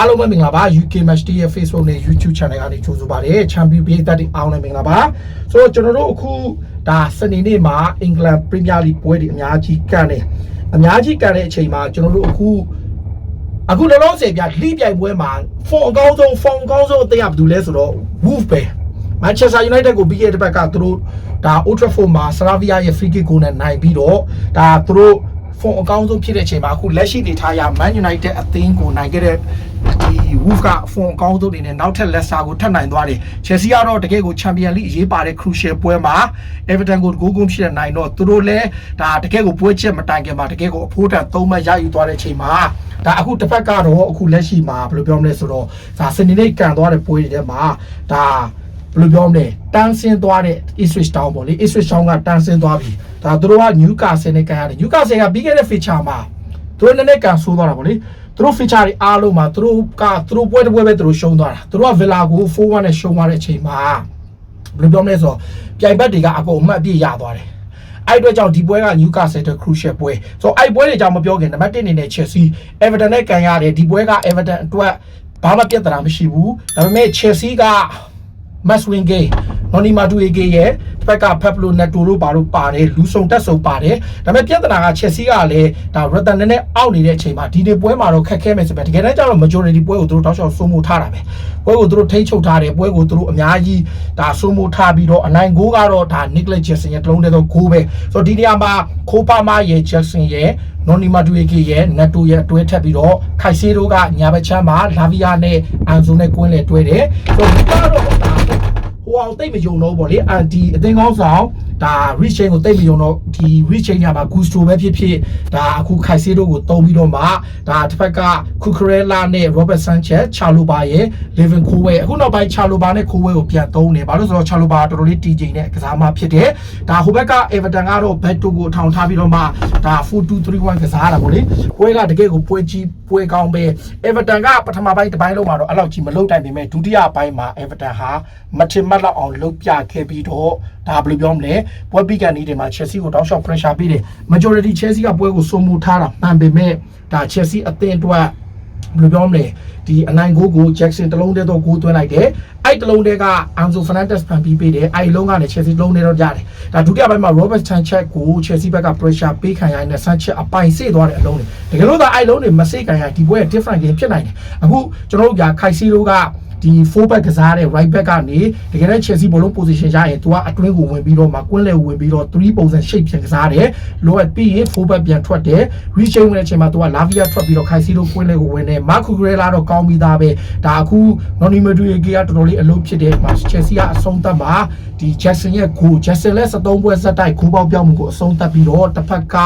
အားလုံးပဲမင်္ဂလာပါ UK Match Day ရဲ့ Facebook နဲ့ YouTube Channel ကနေကြိုဆိုပါရစေ။ Champion ပြည်သက်တွေအားလုံးပဲမင်္ဂလာပါ။ဆိုတော့ကျွန်တော်တို့အခုဒါစနေနေ့မှာ England Premier League ပွဲတွေအများကြီးကန်တယ်။အများကြီးကန်တဲ့အချိန်မှာကျွန်တော်တို့အခုအခုလောလောဆယ်ပြလိပြိုင်ပွဲမှာဖုန်းအကောင်းဆုံးဖုန်းအကောင်းဆုံးအသင်းကဘာလို့လဲဆိုတော့ Wolf ပဲ Manchester United ကိုပြီးခဲ့တဲ့ဘက်ကသူတို့ဒါ Old Trafford မှာ Slavia ရဲ့ free kick ကိုနဲ့နိုင်ပြီးတော့ဒါသူတို့ ဖုန်းအကောင်းဆုံးဖြစ်တဲ့အချိန်မှာအခုလက်ရှိနေထားရ Man United အသင်းကိုနိုင်ခဲ့တဲ့ဒီ Wolf ကဖုန်းအကောင်းဆုံးအနေနဲ့နောက်ထပ် Leicester ကိုထပ်နိုင်သွားတယ်။ Chelsea ကတော့တကယ်ကို Champions League အရေးပါတဲ့ crucial ပွဲမှာ Everton ကိုဂိုးဂုံးဖြစ်တဲ့နိုင်တော့သူတို့လည်းဒါတကယ်ကိုပွဲချက်မတိုင်ခင်မှာတကယ်ကိုအဖိုးတန်၃မှတ်ရယူသွားတဲ့အချိန်မှာဒါအခုတစ်ဖက်ကတော့အခုလက်ရှိမှာဘယ်လိုပြောမလဲဆိုတော့ဒါစနေနေ့ကန်သွားတဲ့ပွဲတွေထဲမှာဒါဘယ်လိုပြောမလဲတန်းဆင်းသွားတဲ့ Ipswich Town ပေါ့လေ Ipswich Town ကတန်းဆင်းသွားပြီ ဒါသူတို့က Newcastle နဲ့ကန်ရတယ် Newcastle ကပြီးခဲ့တဲ့ feature မှာသူတို့လည်းကန်ဆိုးသွားတာပေါ့လေသူတို့ feature တွေအားလုံးမှာသူတို့ကသူတို့ပွဲတစ်ပွဲပဲသူတို့ရှုံးသွားတာသူတို့က Villa ကို4-1နဲ့ရှုံးသွားတဲ့အချိန်မှာဘယ်လိုပြောမလဲဆိုတော့ပြိုင်ဘက်တွေကအကုန်အမှတ်အပြည့်ရသွားတယ်အဲ့အတွက်ကြောင့်ဒီပွဲက Newcastle တဲ့ crucial ပွဲဆိုတော့အဲ့ပွဲတွေကြောင့်မပြောခင်နံပါတ်1အနေနဲ့ Chelsea Everton နဲ့ကန်ရတယ်ဒီပွဲက Everton အတွက်ဘာမှပြဿနာမရှိဘူးဒါပေမဲ့ Chelsea က must win game နော်နီမာတူအေဂေရဲ့တစ်ဖက်ကဖက်ပလိုနက်တိုတို့ဘာလို့ပါတယ်လူဆုံတက်ဆုံပါတယ်ဒါပေမဲ့ပြဿနာကချက်စီကလည်းဒါရတန်နဲ့အောက်နေတဲ့အချိန်မှာဒီနေ့ပွဲမှာတော့ခက်ခဲမယ်ဆိုပေမဲ့တကယ်တမ်းကျတော့ majority ပွဲကိုသူတို့တောက်လျှောက်စိုးမိုးထားတာပဲပွဲကိုသူတို့ထိန်းချုပ်ထားတယ်ပွဲကိုသူတို့အများကြီးဒါစိုးမိုးထားပြီးတော့အနိုင်ဂိုးကတော့ဒါ Nicholas Jackson ရဲ့တလုံးတည်းသောဂိုးပဲဆိုတော့ဒီနေရာမှာခိုးပါမရဲ့ Jackson ရဲ့နော်နီမာတူအေဂေရဲ့နက်တိုရဲ့အတွဲထက်ပြီးတော့ခိုက်ဆေးတို့ကညာဘက်ချမ်းမှာလာဗီယာနဲ့အန်ဇိုနဲ့ကွင်းလေတွဲတယ်ဆိုတော့ဒီကတော့ဒါ ဟိုအောင်တိတ်မယုံတော့ဗောလေအန်ဒီအသင်းကောင်းဆောင် ဒါ reach chain ကိုတိတ်မယုံတော့ဒီ reach chain ညမှာ gusto ပဲဖြစ်ဖြစ်ဒါအခုခိုက်ဆေးတို့ကိုတုံးပြီးတော့မှဒါတစ်ဖက်က Cucurella နဲ့ Robert Sanchez Chaluba ရဲ့ Living Kowe အခုနောက်ပိုင်း Chaluba နဲ့ Kowe ကိုပြန်သုံးနေဘာလို့ဆိုတော့ Chaluba တော်တော်လေးတီချိန်နဲ့ကစားမှဖြစ်တယ်ဒါဟိုဘက်က Everton ကတော့ Beto ကိုထောင်ထားပြီးတော့မှဒါ4-2-3-1ကစားတာဗောလေပွဲကတကယ်ကိုပွဲကြီးပွဲကောင်းပဲ Everton ကပထမပိုင်းတစ်ပိုင်းလုံးမှာတော့အဲ့လောက်ကြီးမလုပ်တိုင်ပေမဲ့ဒုတိယပိုင်းမှာ Everton ဟာမထင်မှတ်လောက်အောင်လုပ်ပြခဲ့ပြီးတော့ ဒါဘယ်လိုပြောမလဲပွဲပြီးကန်ဒီမှာ Chelsea ကိုတောက်လျှောက် pressure ပေးတယ် majority Chelsea ကပွဲကိုစိုးမိုးထားတာမှန်ပေမဲ့ဒါ Chelsea အသင်းအတွက်ဘယ်လိုပြောမလဲဒီအနိုင်ဂိုးကို Jackson တလုံးတည်းတော့ဂိုးသွင်းလိုက်တယ်အဲ့တလုံးတည်းက Anzo Fernandez ဖန်ပြီးပေးတယ်အဲ့လုံးကနေ Chelsea တလုံးတည်းတော့ရတယ်ဒါဒုတိယပိုင်းမှာ Robert Sanchez ကို Chelsea ဘက်က pressure ပေးခံရရင် Sanchez အပိုင်စေ့သွားတဲ့အလုံးတွေတကယ်လို့သာအဲ့လုံးတွေမစေ့ခံရဒီပွဲက different game ဖြစ်နိုင်တယ်အခုကျွန်တော်တို့ကခိုက်စီလိုက ဒီ full back ကစားတဲ့ right back ကနေတကယ်တော့ Chelsea ဘောလုံး position ရရင် तू ကအတွင်းကိုဝင်ပြီးတော့မှကွင်းလေဝင်ပြီးတော့3ပုံစံ shape ပြန်ကစားတယ် lower ပြီးရင် full back ပြန်ထွက်တယ် reach chain ဝင်တဲ့အချိန်မှာ तू က Lavia ထွက်ပြီးတော့ခိုင်စီလိုကွင်းလေကိုဝင်တယ် Marco Cucurella တော့ကောင်းပြီးသားပဲဒါအခု Noni Madueke ကတော်တော်လေးအလုပ်ဖြစ်တယ်မှာ Chelsea ကအဆုံးသတ်မှာဒီ Jackson ရဲ့ goal Jackson လည်း73ပွဲဆက်တိုက်ခိုးပေါက်ပြောင်းမှုကိုအဆုံးသတ်ပြီးတော့တစ်ဖက်က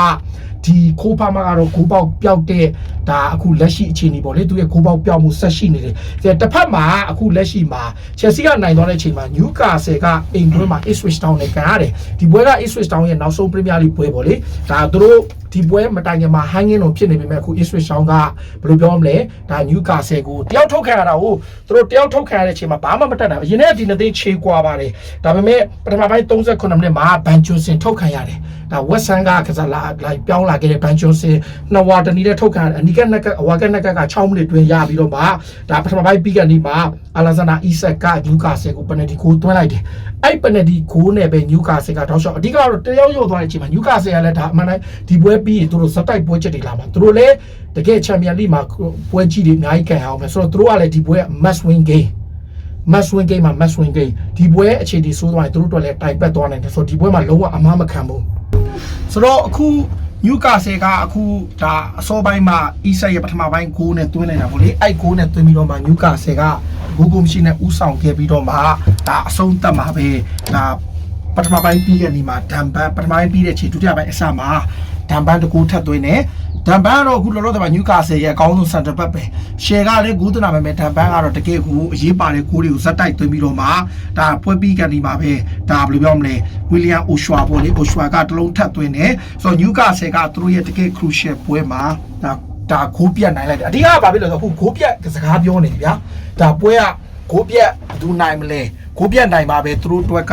ဒီခိုးပါမကတော့ဂိုးပေါက်ပျောက်တဲ့ဒါအခုလက်ရှိအခြေအနေပေါ့လေသူရဲ့ဂိုးပေါက်ပျောက်မှုဆက်ရှိနေတယ်ဒီတစ်ဖက်မှာအခုလက်ရှိမှာ Chelsea ကနိုင်သွားတဲ့အချိန်မှာ Newcastle ကအိမ်တွင်းမှာ Ipswich Town နဲ့ကန်ရတယ်ဒီပွဲက Ipswich Town ရဲ့နောက်ဆုံး Premier League ပွဲပေါ့လေဒါသူတို့ ဒီပွဲမတိုင်ခင်မှာ hanging လို့ဖြစ်နေပေမဲ့အခု Ipswich Town ကဘယ်လိုပြောမလဲဒါ Newcastle ကိုတယောက်ထုတ်ခံရတာကိုသူတို့တယောက်ထုတ်ခံရတဲ့အချိန်မှာဘာမှမတက်တာအရင်ကဒီနှစ်သိန်းခြေကွာပါတယ်ဒါပေမဲ့ပထမပိုင်း38မိနစ်မှာဘန်ဂျွန်စင်ထုတ်ခံရတယ်ဒါဝက်ဆန်ကကစားလာလိုက်ပြောင်းလာခဲ့တဲ့ဘန်ဂျွန်စင်နှစ်ဝါတနီနဲ့ထုတ်ခံရတယ်အနီကနက်ကအဝါကနက်ကက6မိနစ်တွင်ရပြီးတော့မှဒါပထမပိုင်းပြီးကနေမှအလာဇန်နာအီဆက်ကနျူကာဆယ်ကိုပနတီကိုတွန်းလိုက်တယ် အဲ့ပနတီကိုနဲ့ပဲနျူကာဆယ်ကတောက်လျှောက်အဓိကတော့တယောက်ရုပ်သွားတဲ့အချိန်မှာနျူကာဆယ်ကလည်းဒါအမှန်တိုင်းဒီပွဲပြီးရင်သူတို့စတိုက်ပွဲချက်တွေလာမှာသူတို့လည်းတကယ်ချန်ပီယံလိမှာပွဲကြီးတွေအများကြီးကန်အောင်မယ်ဆိုတော့သူတို့ကလည်းဒီပွဲ must win game must win game မှာ must win game ဒီပွဲအခြေဒီဆိုးသွားရင်သူတို့တို့လည်းတိုင်ပတ်သွားနိုင်တယ်ဆိုတော့ဒီပွဲမှာလုံးဝအမားမခံဘူးဆိုတော့အခု နျူကာဆယ်ကအခုဒါအစောပိုင်းမှာအီဆက်ရဲ့ပထမပိုင်းဂိုးနဲ့သွင်းလိုက်တာပေါ့လေအဲ့ဂိုးနဲ့သွင်းပြီးတော့မှနျူကာဆယ်ကဂိုးကုန်ရှိနဲ့ဥဆောင်ခဲ့ပြီးတော့မှဒါအဆုံးသတ်မှာပဲဒါပထမပိုင်းပြီးတဲ့နေ့မှာဒန်ဘန်ပထမပိုင်းပြီးတဲ့ချိန်ဒုတိယပိုင်းအစမှာဒန်ဘန်တကူထပ်သွင်းတယ် ဒန်ဘန်ကတော့အခုလောလောဆယ်မှာနျူကာဆယ်ရဲ့အကောင်းဆုံးစင်တာဘက်ပဲရှယ်ကလည်းဂိုးသွင်းတာပဲမဲ့ဒန်ဘန်ကတော့တကယ်ကိုအရေးပါတဲ့ဂိုးတွေကိုဇက်တိုက်သွင်းပြီးတော့မှဒါပွဲပြီးကန်ဒီမှာပဲဒါဘယ်လိုပြောမလဲဝီလီယံအိုရှွာပေါ့လေအိုရှွာကတလုံးထပ်သွင်းတယ်ဆိုတော့နျူကာဆယ်ကသူတို့ရဲ့တကယ် crucial ပွဲမှာဒါဒါဂိုးပြတ်နိုင်လိုက်တယ်အဓိကကဘာဖြစ်လဲဆိုတော့အခုဂိုးပြတ်စကားပြောနေပြီဗျာဒါပွဲကဂိုးပြတ်ဘူးနိုင်မလဲဂိုးပြတ်နိုင်ပါပဲသူတို့အတွက်က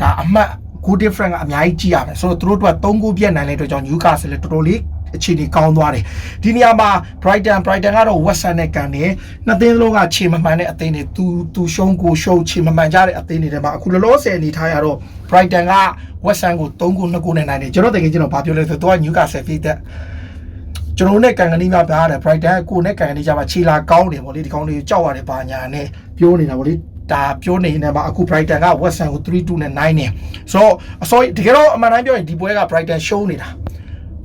ဒါအမှတ် goal difference ကအများကြီးကြည့်ရမယ်ဆိုတော့သူတို့တို့က3 goal ပြတ်နိုင်တဲ့အတွက်ကြောင့် Newcastle လည်းတော်တော်လေး အခြေအနေကောင်းသွားတယ်ဒီနေရာမှာ Brighton Brighton ကတော့ West Ham နဲ့ကန်တယ်နှစ်သင်းလုံးကခြေမမှန်တဲ့အသင်းတွေသူသူရှုံးကိုရှုံးခြေမမှန်ကြတဲ့အသင်းတွေထဲမှာအခုလောလောဆယ်အနေထားရတော့ Brighton က West Ham ကို3ခု2ခုနဲ့နိုင်တယ်ကျွန်တော်တကယ်ကျွန်တော်ဘာပြောလဲဆိုတော့သူက Newcastle ဖိတဲ့ကျွန်တော်နဲ့ကန်ကလေးများပြားတယ် Brighton ကကိုနဲ့ကန်ကလေးကြမှာခြေလာကောင်းတယ်ဗောလေဒီကောင်းလေးကိုကြောက်ရတယ်ပါညာနဲ့ပြောနေတာဗောလေဒါပြောနေနေမှာအခု Brighton က West Ham ကို3-2နဲ့နိုင်တယ်ဆိုတော့အစောတကယ်တော့အမှန်တမ်းပြောရင်ဒီပွဲက Brighton ရှုံးနေတာ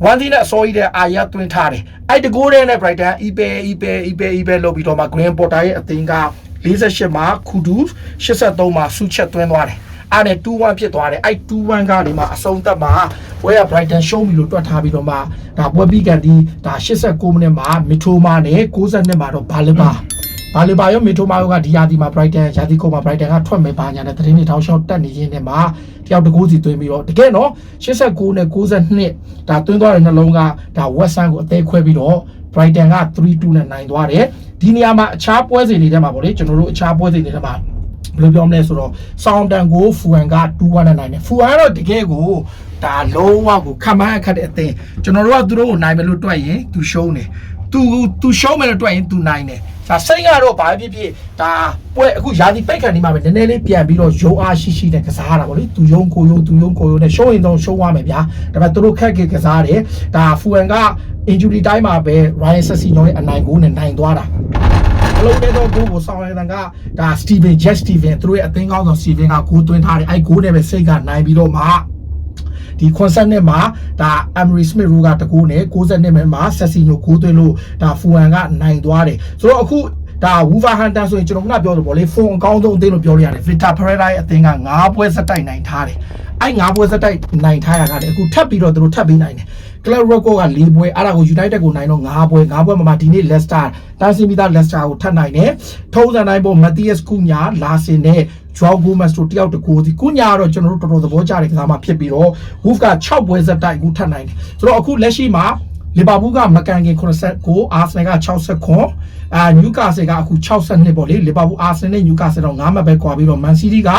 one thing နဲ့အစောကြီးတဲ့အာရသွင်းထားတယ်အဲ့တကိုးတဲ့နဲ့ Brighton eBay eBay eBay eBay လုပ်ပြီးတော့မှ Green Potter ရဲ့အသင်းက48မှာခုဒူ83မှာဆူချက်သွင်းသွားတယ်အဲ့နဲ့2-1ဖြစ်သွားတယ်အဲ့2-1ကနေမှအဆုံးသတ်မှာပွဲက Brighton ရှုံးပြီလို့တွက်ထားပြီးတော့မှဒါပွဲပြီးကန်ဒီဒါ89မိနစ်မှာမီထိုမာနဲ့62မှာတော့ဘာလဘာ ဘာလဘာရောမီထိုမာရောကဒီယာဒီမှာ Brighton ယာဒီကုန်းမှာ Brighton ကထွက်မယ်ပါညာနဲ့သတင်းတွေတောင်းလျှောက်တက်နေရင်းနဲ့မှာတယောက်တကူစီသွင်းပြီးတော့တကယ်နော်89နဲ့92ဒါသွင်းသွားတဲ့နှလုံးကဒါ West Ham ကိုအသေးခွဲပြီးတော့ Brighton က3-2နဲ့နိုင်သွားတယ်ဒီနေရာမှာအခြားပွဲစဉ်တွေထဲမှာပေါ့လေကျွန်တော်တို့အခြားပွဲစဉ်တွေထဲမှာဘယ်လိုပြောမလဲဆိုတော့ဆောင်းတန်ကိုဖူဟန်က2-1နဲ့နိုင်တယ်ဖူဟန်ကတော့တကယ်ကိုဒါလုံးဝကိုခမန်းအခက်တဲ့အသင်းကျွန်တော်တို့ကသူတို့ကိုနိုင်မယ်လို့တွက်ရင်သူရှုံးတယ်သူသူရှုံးမယ်လို့တွက်ရင်သူနိုင်တယ် ဒါစိတ်ကတော့ဘာဖြစ်ဖြစ်ဒါပွဲအခုယာဒီပိတ်ခံနေမှာပဲနည်းနည်းလေးပြန်ပြီးတော့ယုံအားရှိရှိနဲ့ကစားရတာပေါ့လေသူယုံကိုယုံသူယုံကိုယုံနဲ့ရှုံးရင်တော့ရှုံးသွားမယ်ဗျာဒါပေမဲ့သူတို့ခက်ခဲကစားတယ်ဒါဖူဟန်က injury time မှာပဲ Ryan Sessegnon ရဲ့အနိုင်ကိုနဲ့နိုင်သွားတာအလုံးနဲ့တော့ဂိုးကိုဆောင်ရတဲ့ကဒါစတီဗင်ဂျက်စတီဗင်သူတို့ရဲ့အသင်းကောင်းဆောင်စတီဗင်ကဂိုးသွင်းထားတယ်အဲ့ဂိုးနဲ့ပဲစိတ်ကနိုင်ပြီးတော့မှ ဒီခွန်ဆက်နဲ့မှာဒါအမ်ရီစမစ်ရူကတကူနဲ့60နဲ့မှာဆက်စီညိုဂိုးသွင်းလို့ဒါဖူဟန်ကနိုင်သွားတယ်ဆိုတော့အခုဒါဝူဗာဟန်တန်ဆိုရင်ကျွန်တော်ကပြောလို့ဗောလေဖုန်းအကောင်းဆုံးအသင်းလို့ပြောလို့ရတယ်ဗစ်တာဖရက်ဒါရဲ့အသင်းက9ပွဲစက်တိုက်နိုင်ထားတယ်အဲ့9ပွဲစက်တိုက်နိုင်ထားရတာလေအခုထပ်ပြီးတော့သူတို့ထပ်ပြီးနိုင်တယ် Club Record က၄ပွဲအဲ့ဒါကို United ကိုနိုင်တော့၅ပွဲ၅ပွဲမှာမှဒီနေ့ Leicester တန်းစီမီသား Leicester ကိုထပ်နိုင်တယ်ထုံးစံတိုင်းပေါ် Matthias Cunha လာစင်နဲ့ Joao Gomez တို့တယောက်တကူဒီ Cunha ကတော့ကျွန်တော်တို့တော်တော်သဘောကျတဲ့ကစားမှဖြစ်ပြီးတော့ Wolf က6ပွဲဆက်တိုက်အခုထပ်နိုင်တယ်ဆိုတော့အခုလက်ရှိမှာလီဗာပူးကမကန်ကင်89အာဆနယ်က69အာနျူကာဆယ်ကအခု62ပေါ့လေလီဗာပူးအာဆနယ်နဲ့နျူကာဆယ်တော့9မှတ်ပဲကွာပြီးတော့မန်စီးတီးက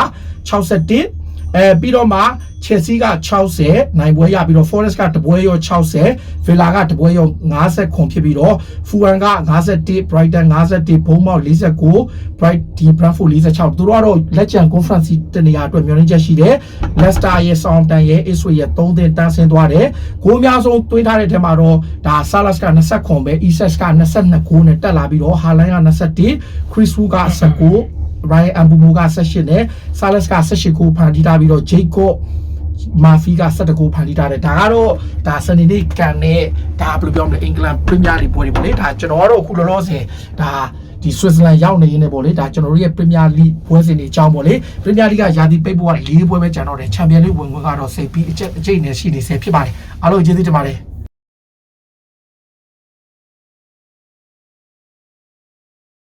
61 အဲပြီးတော့မှ Chelsea က60နိုင်ပွဲရပြီးတော့ Forest ကတပွဲရော60 Villa ကတပွဲရော50ခွန်ဖြစ်ပြီးတော့ Fulham က51 Brighton 51 Bournemouth 49 Bright ဒီ Brentford 46သူတို့ကတော့လက်ကျန် conference တနေရာအတွက်မျှော်လင့်ချက်ရှိတယ် Leicester ရဲ့ Southampton ရဲ့ Ipswich ရဲ့3သင်းတန်းဆင်းသွားတယ်ဂိုးအများဆုံးသွင်းထားတဲ့ထဲမှာတော့ဒါ Salas က20ခွန်ပဲ Isak က22ဂိုးနဲ့တက်လာပြီးတော့ Haaland က21 Chris Wood က19 Ryan Ambumo က18နဲ့ Salas က18ကိုဖန်တီးထားပြီးတော့ Jacob မာဖီက17ကိုဖန်တီးထားတယ်ဒါကတော့ဒါစနေနေ့ကန်တဲ့ဒါဘယ်လိုပြောမလဲအင်္ဂလန်ပရီးမီးယားလိပွဲတွေပေါ့လေဒါကျွန်တော်ကတော့အခုလောလောဆယ်ဒါဒီဆွစ်ဇာလန်ရောက်နေရင်းနဲ့ပေါ့လေဒါကျွန်တော်တို့ရဲ့ပရီးမီးယားလိပွဲစဉ်တွေအကြောင်းပေါ့လေပရီးမီးယားလိကယာတီပိတ်ဖို့က၄ပွဲပဲကျန်တော့တယ်ချန်ပီယံလိဝင်ခွင့်ကတော့စိတ်ပြီးအကျက်အကျိတ်နဲ့ရှိနေဆဲဖြစ်ပါတယ်အားလုံးကျေးဇူးတင်ပါတယ်